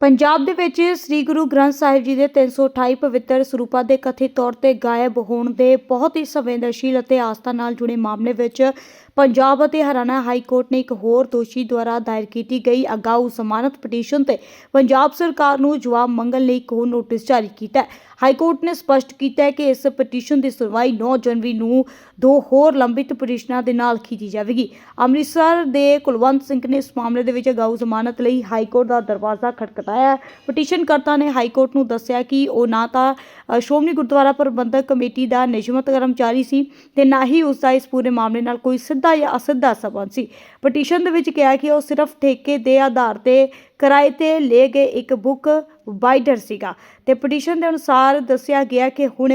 ਪੰਜਾਬ ਦੇ ਵਿੱਚ ਸ੍ਰੀ ਗੁਰੂ ਗ੍ਰੰਥ ਸਾਹਿਬ ਜੀ ਦੇ 328 ਪਵਿੱਤਰ ਸਰੂਪਾਂ ਦੇ ਕਥਿਤ ਤੌਰ ਤੇ ਗਾਇਬ ਹੋਣ ਦੇ ਬਹੁਤ ਹੀ ਸੰਵੇਦਨਸ਼ੀਲ ਅਤੇ ਆਸਥਾ ਨਾਲ ਜੁੜੇ ਮਾਮਲੇ ਵਿੱਚ ਪੰਜਾਬ ਅਤੇ ਹਰਿਆਣਾ ਹਾਈ ਕੋਰਟ ਨੇ ਇੱਕ ਹੋਰ ਦੋਸ਼ੀ ਦੁਆਰਾ ਦਾਇਰ ਕੀਤੀ ਗਈ ਅਗਾਊ ਜ਼ਮਾਨਤ ਪਟੀਸ਼ਨ ਤੇ ਪੰਜਾਬ ਸਰਕਾਰ ਨੂੰ ਜਵਾਬ ਮੰਗਣ ਲਈ ਇੱਕ ਹੋਰ ਨੋਟਿਸ ਜਾਰੀ ਕੀਤਾ ਹੈ ਹਾਈ ਕੋਰਟ ਨੇ ਸਪਸ਼ਟ ਕੀਤਾ ਹੈ ਕਿ ਇਸ ਪਟੀਸ਼ਨ ਦੀ ਸੁਣਵਾਈ 9 ਜਨਵਰੀ ਨੂੰ ਦੋ ਹੋਰ ਲੰਬਿਤ ਪਟੀਸ਼ਨਾਂ ਦੇ ਨਾਲ ਕੀਤੀ ਜਾਵੇਗੀ ਅੰਮ੍ਰਿਤਸਰ ਦੇ ਕੁਲਵੰਤ ਸਿੰਘ ਨੇ ਇਸ ਮਾਮਲੇ ਦੇ ਵਿੱਚ ਅਗਾਊ ਜ਼ਮਾਨਤ ਲਈ ਹਾਈ ਕੋਰਟ ਦਾ ਦਰਵਾਜ਼ਾ ਖਟਖਟਾਇਆ ਹੈ। ਪਟੀਸ਼ਨਕਰਤਾ ਨੇ ਹਾਈ ਕੋਰਟ ਨੂੰ ਦੱਸਿਆ ਕਿ ਉਹ ਨਾ ਤਾਂ ਸ਼੍ਰੋਮਣੀ ਗੁਰਦੁਆਰਾ ਪ੍ਰਬੰਧਕ ਕਮੇਟੀ ਦਾ ਨਿਯਮਤ ਕਰਮਚਾਰੀ ਸੀ ਤੇ ਨਾ ਹੀ ਉਸ ਦਾ ਇਸ ਪੂਰੇ ਮਾਮਲੇ ਨਾਲ ਕੋਈ ਸਿੱਧਾ ਜਾਂ ਅਸਿੱਧਾ ਸਬੰਧ ਸੀ। ਪਟੀਸ਼ਨ ਦੇ ਵਿੱਚ ਕਿਹਾ ਕਿ ਉਹ ਸਿਰਫ ਠੇਕੇ ਦੇ ਆਧਾਰ ਤੇ ਕਿਰਾਏ ਤੇ ਲਏ ਗਏ ਇੱਕ ਬੁੱਕ ਬਾਈਡਰ ਸੀਗਾ ਤੇ ਪਟੀਸ਼ਨ ਦੇ ਅਨੁਸਾਰ ਦੱਸਿਆ ਗਿਆ ਕਿ ਹੁਣ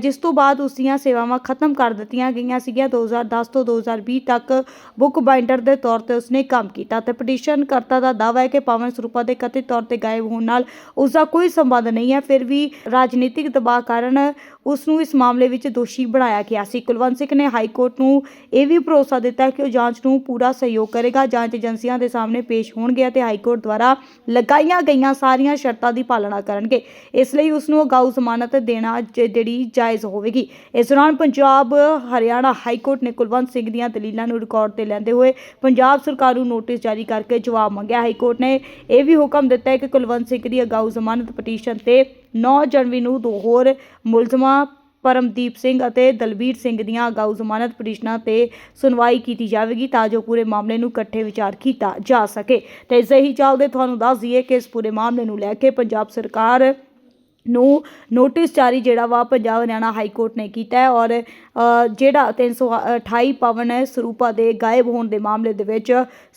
ਜਿਸ ਤੋਂ ਬਾਅਦ ਉਸ ਦੀਆਂ ਸੇਵਾਵਾਂ ਖਤਮ ਕਰ ਦਿੱਤੀਆਂ ਗਈਆਂ ਸੀਗੀਆਂ 2010 ਤੋਂ 2020 ਤੱਕ ਬੁੱਕ ਬਾਈਂਡਰ ਦੇ ਤੌਰ ਤੇ ਉਸਨੇ ਕੰਮ ਕੀਤਾ ਤੇ ਪਟੀਸ਼ਨ ਕਰਤਾ ਦਾ ਦਾਅਵਾ ਹੈ ਕਿ ਪਾਵਨ ਸਰੂਪਾਂ ਦੇ ਕਥਿਤ ਤੌਰ ਤੇ ਗਾਇਬ ਹੋਣ ਨਾਲ ਉਸ ਦਾ ਕੋਈ ਸੰਬੰਧ ਨਹੀਂ ਹੈ, ਫਿਰ ਵੀ ਰਾਜਨੀਤਿਕ ਦਬਾਅ ਕਾਰਨ ਉਸ ਨੂੰ ਇਸ ਮਾਮਲੇ ਵਿੱਚ ਦੋਸ਼ੀ ਬਣਾਇਆ ਗਿਆ ਸੀ। ਕੁਲਵੰਤ ਸਿੰਘ ਨੇ ਹਾਈ ਕੋਰਟ ਨੂੰ ਇਹ ਵੀ ਭਰੋਸਾ ਦਿੱਤਾ ਕਿ ਉਹ ਜਾਂਚ ਨੂੰ ਪੂਰਾ ਸਹਿਯੋਗ ਕਰੇਗਾ, ਜਾਂਚ ਏਜੰਸੀਆਂ ਦੇ ਸਾਹਮਣੇ ਪੇਸ਼ ਹੋਣਗੇ ਅਤੇ ਹਾਈ ਕੋਰਟ ਦੁਆਰਾ ਲਗਾਈਆਂ ਗਈਆਂ ਸਾਰੀਆਂ ਸ਼ਰਤਾਂ ਦੀ ਪਾਲਣਾ ਕਰਨਗੇ। ਇਸ ਲਈ ਉਸ ਨੂੰ ਅਗਾਊ ਜ਼ਮਾਨਤ ਦੇਣਾ ਜਿਹੜੀ ਜਾਇਜ਼ ਹੋਵੇਗੀ। ਇਸ ਦੌਰਾਨ ਪੰਜਾਬ, ਹਰਿਆਣਾ ਹਾਈ ਕੋਰਟ ਨੇ ਕੁਲਵੰਤ ਸਿੰਘ ਦੀਆਂ ਦਲੀਲਾਂ ਨੂੰ ਰਿਕਾਰਡ ਤੇ ਲੈਂਦੇ ਹੋਏ ਪੰਜਾਬ ਸਰਕਾਰ ਨੂੰ ਨੋਟਿਸ ਜਾਰੀ ਕਰਕੇ ਜਵਾਬ ਮੰਗਿਆ। ਹਾਈ ਕੋਰਟ ਨੇ ਇਹ ਵੀ ਹੁਕਮ ਦਿੱਤਾ ਹੈ ਕਿ ਕੁਲਵੰਤ ਸਿੰਘ ਦੀ ਅਗਾਊ ਜ਼ਮਾਨਤ ਪਟੀਸ਼ਨ ਤੇ 9 ਜਨਵਰੀ ਨੂੰ ਦੋ ਹੋਰ ਮੁਲਜ਼ਮਾਂ ਪਰਮਦੀਪ ਸਿੰਘ ਅਤੇ ਦਲਬੀਰ ਸਿੰਘ ਦੀਆਂ ਅਗਾਊ ਜ਼ਮਾਨਤ ਪਟੀਸ਼ਨਾਂ ਤੇ ਸੁਣਵਾਈ ਕੀਤੀ ਜਾਵੇਗੀ ਤਾਂ ਜੋ ਪੂਰੇ ਮਾਮਲੇ ਨੂੰ ਇਕੱਠੇ ਵਿਚਾਰ ਕੀਤਾ ਜਾ ਸਕੇ। ਤੇ ਇਸੇ ਹੀ ਚੱਲਦੇ ਤੁਹਾਨੂੰ ਦੱਸ ਦਈਏ ਕਿ ਇਸ ਪੂਰੇ ਮਾਮਲੇ ਨੂੰ ਲੈ ਕੇ ਪੰਜਾਬ ਸਰਕਾਰ ਨੂੰ ਨੋਟਿਸ ਜਾਰੀ ਜਿਹੜਾ ਵਾ ਪੰਜਾਬ ਹਰਿਆਣਾ ਹਾਈ ਕੋਰਟ ਨੇ ਕੀਤਾ ਹੈ ਔਰ ਅ, ਜਿਹੜਾ 328 ਪਵਨ ਸਰੂਪਾ ਦੇ ਗਾਇਬ ਹੋਣ ਦੇ ਮਾਮਲੇ ਦੇ ਵਿੱਚ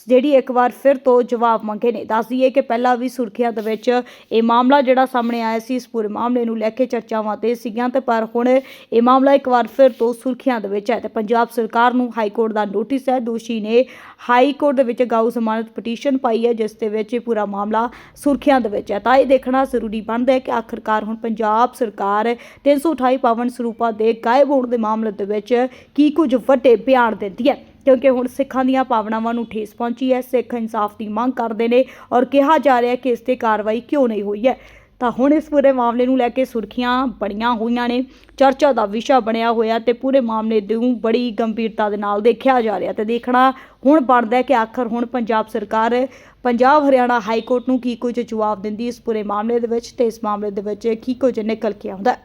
ਜਿਹੜੀ ਇੱਕ ਵਾਰ ਫਿਰ ਤੋਂ ਜਵਾਬ ਮੰਗੇ ਨੇ। ਦੱਸ ਦਈਏ ਕਿ ਪਹਿਲਾਂ ਵੀ ਸੁਰਖੀਆਂ ਦੇ ਵਿੱਚ ਇਹ ਮਾਮਲਾ ਜਿਹੜਾ ਸਾਹਮਣੇ ਆਇਆ ਸੀ ਇਸ ਪੂਰੇ ਮਾਮਲੇ ਨੂੰ ਲੈ ਕੇ ਚਰਚਾਵਾਂ ਤੇ ਸੀਗੀਆਂ ਤੇ ਪਰ ਹੁਣ ਇਹ ਮਾਮਲਾ ਇੱਕ ਵਾਰ ਫਿਰ ਤੋਂ ਸੁਰਖੀਆਂ ਦੇ ਵਿੱਚ ਹੈ ਤੇ ਪੰਜਾਬ ਸਰਕਾਰ ਨੂੰ ਹਾਈ ਕੋਰਟ ਦਾ ਨੋਟਿਸ ਹੈ। ਦੋਸ਼ੀ ਨੇ ਹਾਈ ਕੋਰਟ ਦੇ ਵਿੱਚ ਗਾਊ ਜ਼ਮਾਨਤ ਪਟੀਸ਼ਨ ਪਾਈ ਹੈ ਜਿਸ ਦੇ ਵਿੱਚ ਇਹ ਪੂਰਾ ਮਾਮਲਾ ਸੁਰਖੀਆਂ ਦੇ ਵਿੱਚ ਹੈ। ਤਾਂ ਇਹ ਦੇਖਣਾ ਜ਼ਰੂਰੀ ਬਣਦਾ ਹੈ ਕਿ ਆਖਰਕਾਰ ਹੁਣ ਪੰਜਾਬ ਸਰਕਾਰ 328 ਪਾਵਨ ਸਰੂਪਾਂ ਦੇ ਗਾਇਬ ਹੋਣ ਦੇ ਮਾਮਲੇ ਦੇ ਵਿੱਚ ਕੀ ਕੁਝ ਵੱਡੇ ਬਿਆਨ ਦਿੰਦੀ ਹੈ। ਕਿਉਂਕਿ ਹੁਣ ਸਿੱਖਾਂ ਦੀਆਂ ਭਾਵਨਾਵਾਂ ਨੂੰ ਠੇਸ ਪਹੁੰਚੀ ਹੈ, ਸਿੱਖ ਇਨਸਾਫ ਦੀ ਮੰਗ ਕਰਦੇ ਨੇ ਔਰ ਕਿਹਾ ਜਾ ਰਿਹਾ ਕਿ ਇਸ ਤੇ ਕਾਰਵਾਈ ਕਿਉਂ ਨਹੀਂ ਹੋਈ ਹੈ। ਤਾਂ ਹੁਣ ਇਸ ਪੂਰੇ ਮਾਮਲੇ ਨੂੰ ਲੈ ਕੇ ਸੁਰਖੀਆਂ ਬੜੀਆਂ ਹੋਈਆਂ ਨੇ। ਚਰਚਾ ਦਾ ਵਿਸ਼ਾ ਬਣਿਆ ਹੋਇਆ ਤੇ ਪੂਰੇ ਮਾਮਲੇ ਨੂੰ ਬੜੀ ਗੰਭੀਰਤਾ ਦੇ ਨਾਲ ਦੇਖਿਆ ਜਾ ਰਿਹਾ ਤੇ ਦੇਖਣਾ ਹੁਣ ਬਣਦਾ ਕਿ ਆਖਰ ਹੁਣ ਪੰਜਾਬ ਸਰਕਾਰ ਪੰਜਾਬ ਹਰਿਆਣਾ ਹਾਈ ਕੋਰਟ ਨੂੰ ਕੀ ਕੁਝ ਜਵਾਬ ਦਿੰਦੀ ਇਸ ਪੂਰੇ ਮਾਮਲੇ ਦੇ ਵਿੱਚ ਤੇ ਇਸ ਮਾਮਲੇ ਦੇ ਵਿੱਚ ਕੀ ਕੁਝ ਨਿਕਲ ਕੇ ਆਉਂਦਾ